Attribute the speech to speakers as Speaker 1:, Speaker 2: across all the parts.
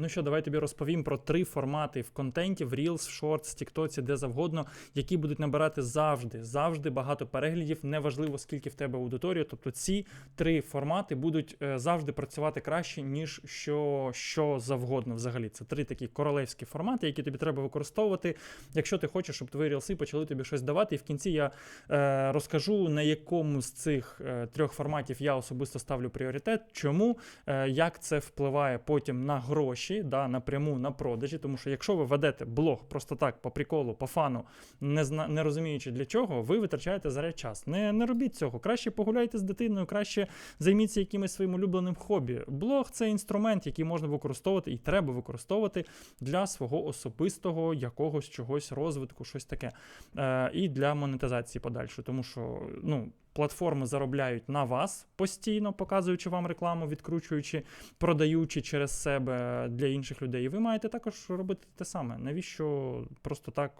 Speaker 1: Ну що, давай тобі розповім про три формати в контенті, в Reels, в Shorts, TikTok, де завгодно, які будуть набирати завжди, завжди багато переглядів, неважливо скільки в тебе аудиторія. Тобто ці три формати будуть е, завжди працювати краще, ніж що, що завгодно взагалі. Це три такі королевські формати, які тобі треба використовувати, якщо ти хочеш, щоб твої рілси почали тобі щось давати. І в кінці я е, розкажу, на якому з цих е, трьох форматів я особисто ставлю пріоритет, чому, е, як це впливає потім на гроші, да, напряму на продажі. Тому що якщо ви ведете блог просто так, по приколу, по фану, не зна, не розуміючи для чого, ви витрачаєте заряд час. Не, не робіть цього. Краще погуляйте з дитиною, краще займіться якимось своїм улюбленим хобі. Блог це інструмент, який можна використовувати і треба використовувати для свого особистого якогось чогось розвитку, щось таке. Е, і для монетизації подальшої. Тому що ну, платформи заробляють на вас постійно, показуючи вам рекламу, відкручуючи, продаючи через себе для інших людей. І ви маєте також робити те саме. Навіщо просто так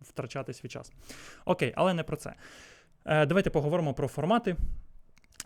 Speaker 1: втрачати свій час? Окей, але не про це. Е, Давайте поговоримо про формати.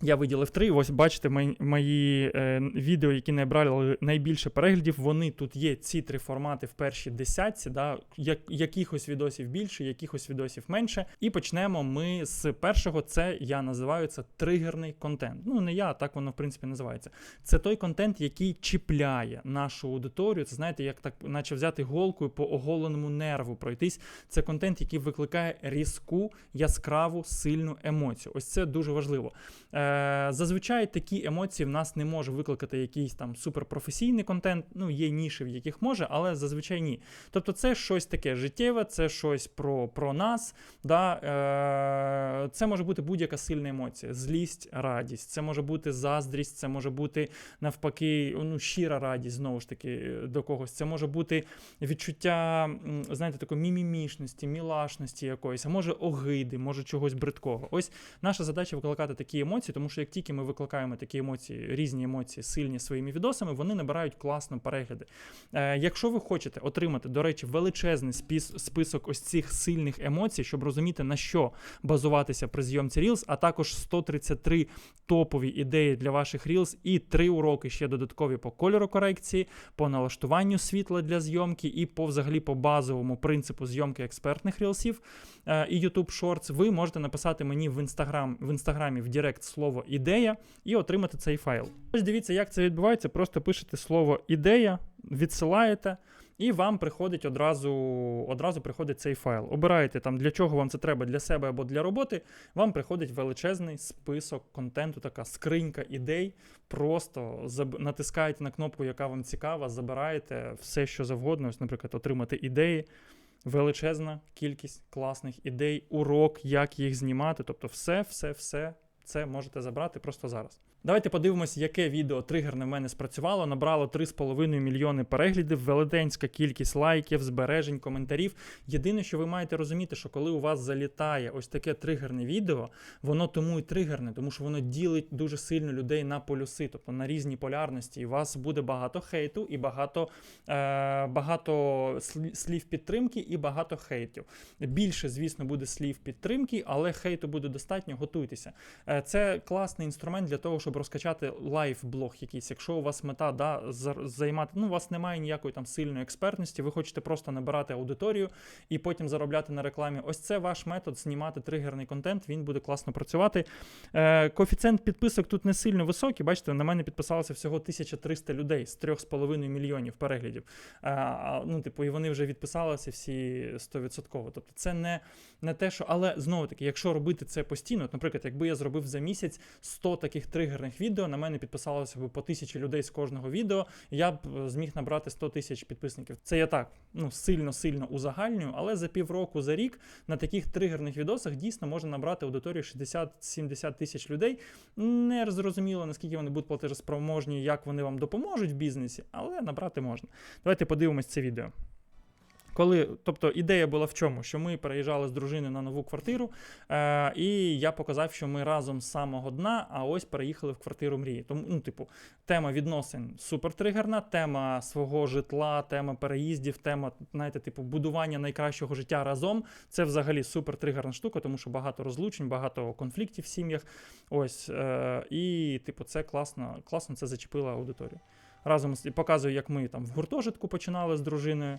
Speaker 1: Я виділив три. Ось бачите, мої, мої е, відео, які набрали найбільше переглядів. Вони тут є ці три формати в першій десятці. Да, як, якихось відосів більше, якихось відосів менше. І почнемо ми з першого. Це я називаю це тригерний контент. Ну не я, так воно в принципі називається. Це той контент, який чіпляє нашу аудиторію. Це знаєте, як так, наче взяти голкою по оголеному нерву пройтись. Це контент, який викликає різку, яскраву, сильну емоцію. Ось це дуже важливо. Е, Зазвичай такі емоції в нас не може викликати якийсь там суперпрофесійний контент. Ну, є ніші, в яких може, але зазвичай ні. Тобто, це щось таке життєве, це щось про про нас. Да? Е, Це може бути будь-яка сильна емоція: злість, радість, це може бути заздрість, це може бути навпаки, ну, щира радість, знову ж таки, до когось. Це може бути відчуття, знаєте, такої мімімішності, мілашності якоїсь, а може огиди, може чогось бридкого. Ось наша задача викликати такі емоції, тому що як тільки ми викликаємо такі емоції, різні емоції, сильні своїми відосами, вони набирають класно перегляди. Е, Якщо ви хочете отримати, до речі, величезний спіс, список ось цих сильних емоцій, щоб розуміти, на що базуватися при зйомці Reels, а також 133 топові ідеї для ваших Reels і 3 уроки ще додаткові по кольорокорекції, по налаштуванню світла для зйомки і по взагалі по базовому принципу зйомки експертних рілсів е, і YouTube Shorts, ви можете написати мені в інстаграм в інстаграмі в Директ слово ідея і отримати цей файл. Ось дивіться, як це відбувається. Просто пишете слово ідея, відсилаєте. І вам приходить одразу одразу приходить цей файл. Обираєте там, для чого вам це треба для себе або для роботи. Вам приходить величезний список контенту, така скринька ідей. Просто натискаєте на кнопку, яка вам цікава, забираєте все, що завгодно. Ось, наприклад, отримати ідеї. Величезна кількість класних ідей, урок, як їх знімати. Тобто, все, все, все це можете забрати просто зараз. Давайте подивимось, яке відео тригерне в мене спрацювало. Набрало 3,5 мільйони переглядів, велетенська кількість лайків, збережень, коментарів. Єдине, що ви маєте розуміти, що коли у вас залітає ось таке тригерне відео, воно тому і тригерне, тому що воно ділить дуже сильно людей на полюси, тобто на різні полярності. І у вас буде багато хейту і багато е, багато слів підтримки і багато хейтів. Більше, звісно, буде слів підтримки, але хейту буде достатньо, готуйтеся. Е, це класний інструмент для того, щоб розкачати лайф-блог якийсь. Якщо у вас мета да, займати, ну у вас немає ніякої там сильної експертності, ви хочете просто набирати аудиторію і потім заробляти на рекламі. Ось це ваш метод знімати тригерний контент, він буде класно працювати. Е, Коефіцієнт підписок тут не сильно високий. Бачите, на мене підписалося всього 1300 людей з 3,5 мільйонів переглядів. Е, ну, типу, І вони вже відписалися всі 100%. Тобто це не не те, що. Але знову таки, якщо робити це постійно, от, наприклад, якби я зробив за місяць 100 таких тригерних відео, на мене підписалося б по тисячі людей з кожного відео, я б е, зміг набрати 100 тисяч підписників. Це я так ну сильно-сильно узагальнюю, але за півроку, за рік на таких тригерних відосах дійсно можна набрати аудиторію 60-70 тисяч людей. Не зрозуміло, наскільки вони будуть платежеспроможні, як вони вам допоможуть в бізнесі, але набрати можна. Давайте подивимось це відео. Коли, тобто ідея була в чому? Що ми переїжджали з дружини на нову квартиру, е, і я показав, що ми разом з самого дна, а ось переїхали в квартиру мрії. Тому, ну, типу, тема відносин супертригерна, тема свого житла, тема переїздів, тема, знаєте, типу, будування найкращого життя разом. Це взагалі супертригерна штука, тому що багато розлучень, багато конфліктів в сім'ях. Ось, е, І, типу, це класно, класно це зачепило аудиторію. Разом з показую, як ми там в гуртожитку починали з дружиною.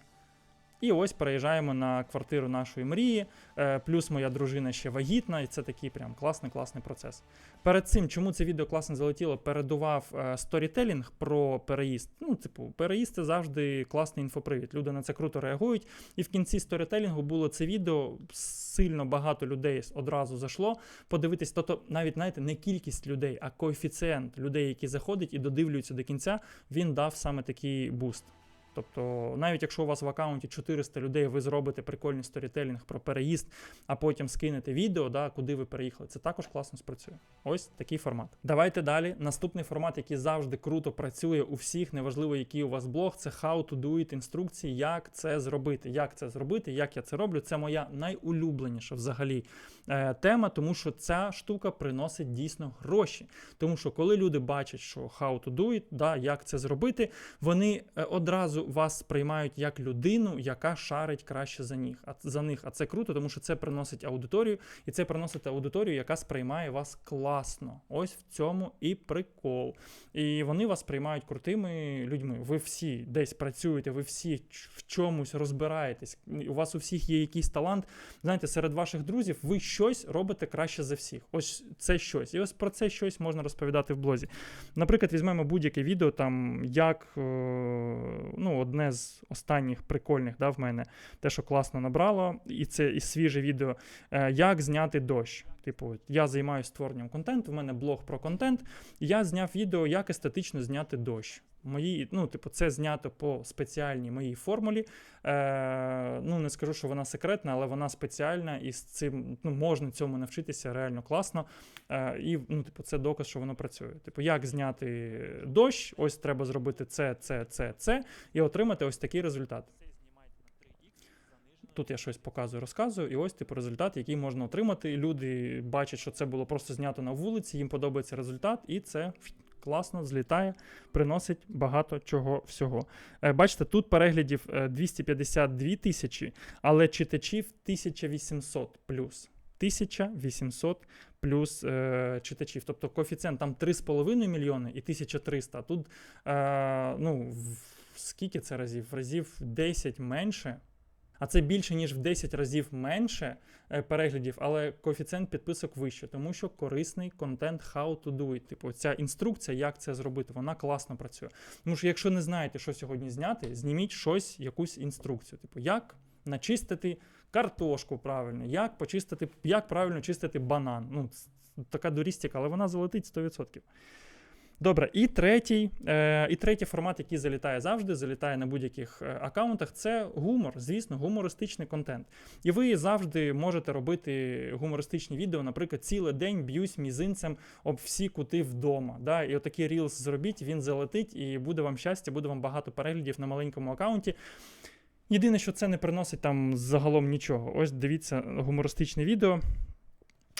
Speaker 1: І ось переїжджаємо на квартиру нашої мрії. Е, плюс моя дружина ще вагітна, і це такий прям класний класний процес. Перед цим, чому це відео класно залетіло, передував е, сторітелінг про переїзд. Ну, типу, переїзд це завжди класний інфопривід. Люди на це круто реагують. І в кінці сторітелінгу було це відео. Сильно багато людей одразу зайшло. Подивитись, тобто навіть знаєте, не кількість людей, а коефіцієнт людей, які заходять і додивлюються до кінця, він дав саме такий буст. Тобто, навіть якщо у вас в аккаунті 400 людей, ви зробите прикольний сторітелінг про переїзд, а потім скинете відео, да, куди ви переїхали. Це також класно спрацює. Ось такий формат. Давайте далі. Наступний формат, який завжди круто працює у всіх, неважливо, який у вас блог, це how to do it інструкції, як це зробити. Як це зробити, як я це роблю. Це моя найулюбленіша взагалі е, тема, тому що ця штука приносить дійсно гроші. Тому що коли люди бачать, що how to do it, да, як це зробити, вони е, одразу вас сприймають як людину, яка шарить краще за них. А за них. А це круто, тому що це приносить аудиторію, і це приносить аудиторію, яка сприймає вас класно. Ось в цьому і прикол. І вони вас сприймають крутими людьми. Ви всі десь працюєте, ви всі в чомусь розбираєтесь. У вас у всіх є якийсь талант. Знаєте, серед ваших друзів ви щось робите краще за всіх. Ось це щось. І ось про це щось можна розповідати в блозі. Наприклад, візьмемо будь-яке відео, там як е, ну, одне з останніх прикольних да, в мене, те, що класно набрало, і це і свіже відео, е, як зняти дощ. Типу, я займаюся створенням контенту, в мене блог про контент. Я зняв відео, як естетично зняти дощ. Мої, ну, типу, це знято по спеціальній моїй формулі. Е, Ну, не скажу, що вона секретна, але вона спеціальна, і з цим ну, можна цьому навчитися реально класно. Е, І ну, типу, це доказ, що воно працює. Типу, як зняти дощ, ось треба зробити це, це, це, це, і отримати ось такий результат. Тут я щось показую, розказую, і ось типу результат, який можна отримати. Люди бачать, що це було просто знято на вулиці, їм подобається результат, і це класно злітає, приносить багато чого всього. Е, бачите, тут переглядів 252 тисячі, але читачів 1800 плюс. 1800 плюс е, читачів. Тобто коефіцієнт там 3,5 мільйони і 1300. А тут е, ну, в, скільки це разів? Разів 10 менше а це більше ніж в 10 разів менше е, переглядів, але коефіцієнт підписок вище, тому що корисний контент how to do it. Типу, ця інструкція, як це зробити, вона класно працює. Тому що, якщо не знаєте, що сьогодні зняти, зніміть щось, якусь інструкцію. Типу, як начистити картошку правильно, як почистити, як правильно чистити банан. Ну, така дурістика, але вона залетить 100%. Добре, і третій е, і третій формат, який залітає завжди, залітає на будь-яких е, аккаунтах, це гумор, звісно, гумористичний контент. І ви завжди можете робити гумористичні відео, наприклад, цілий день б'юсь мізинцем об всі кути вдома. Да? І отакий рілс зробіть, він залетить, і буде вам щастя, буде вам багато переглядів на маленькому аккаунті. Єдине, що це не приносить там загалом нічого. Ось дивіться гумористичне відео.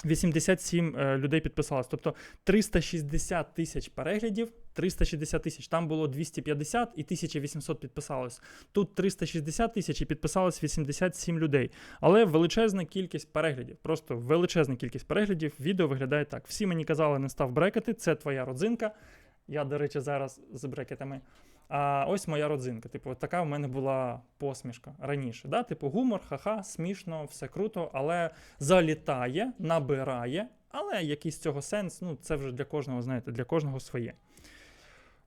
Speaker 1: 87 е, людей підписалось. Тобто 360 тисяч переглядів, 360 тисяч. Там було 250 і 1800 підписалось. Тут 360 тисяч і підписалось 87 людей. Але величезна кількість переглядів. Просто величезна кількість переглядів. Відео виглядає так. Всі мені казали, не став брекети, це твоя родзинка. Я, до речі, зараз з брекетами. А ось моя родзинка. Типу, така в мене була посмішка раніше. Да? Типу, гумор, ха-ха, смішно, все круто, але залітає, набирає. Але якийсь цього сенс, ну це вже для кожного, знаєте, для кожного своє.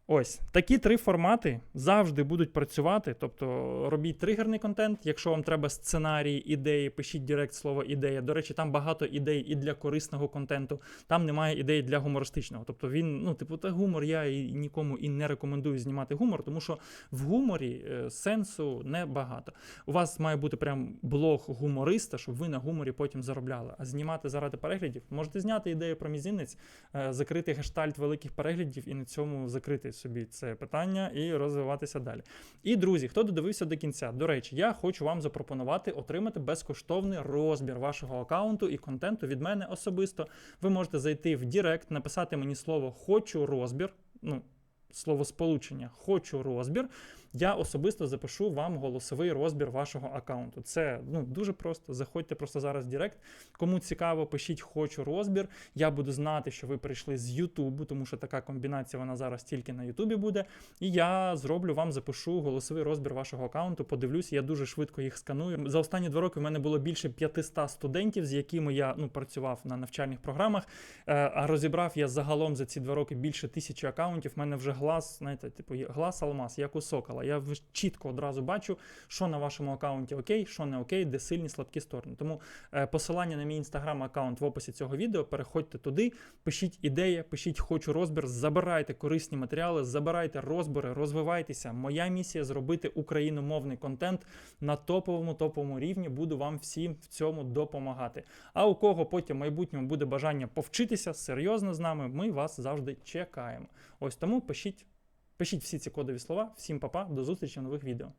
Speaker 1: Ось такі три формати завжди будуть працювати. Тобто робіть тригерний контент. Якщо вам треба сценарії, ідеї, пишіть директ слово ідея. До речі, там багато ідей і для корисного контенту. Там немає ідей для гумористичного. Тобто він, ну, типу, та гумор, я і нікому і не рекомендую знімати гумор, тому що в гуморі е, сенсу небагато. У вас має бути прям блог гумориста, щоб ви на гуморі потім заробляли. А знімати заради переглядів можете зняти ідею про мізинець, е, закрити гештальт великих переглядів і на цьому закрити собі це питання і розвиватися далі. І друзі, хто додивився до кінця, до речі, я хочу вам запропонувати отримати безкоштовний розбір вашого аккаунту і контенту від мене особисто. Ви можете зайти в Директ, написати мені слово Хочу розбір. Ну, слово сполучення Хочу розбір. Я особисто запишу вам голосовий розбір вашого аккаунту. Це ну дуже просто. Заходьте просто зараз в Директ. Кому цікаво, пишіть хочу розбір. Я буду знати, що ви прийшли з Ютубу, тому що така комбінація вона зараз тільки на Ютубі буде. І я зроблю вам, запишу голосовий розбір вашого аккаунту. Подивлюсь, я дуже швидко їх сканую. За останні два роки в мене було більше 500 студентів, з якими я ну працював на навчальних програмах. Е, А розібрав я загалом за ці два роки більше тисячі аккаунтів. У мене вже глаз, знаєте, типу є глаз алмаз, як у сокола. Я вже чітко одразу бачу, що на вашому аккаунті окей, що не окей, де сильні слабкі сторони. Тому е, посилання на мій інстаграм аккаунт в описі цього відео. Переходьте туди, пишіть ідеї, пишіть хочу розбір, забирайте корисні матеріали, забирайте розбори, розвивайтеся. Моя місія зробити україномовний контент на топовому топовому рівні. Буду вам всім в цьому допомагати. А у кого потім в майбутньому буде бажання повчитися серйозно з нами, ми вас завжди чекаємо. Ось тому пишіть, пишіть всі ці кодові слова. Всім па-па, до зустрічі в нових відео.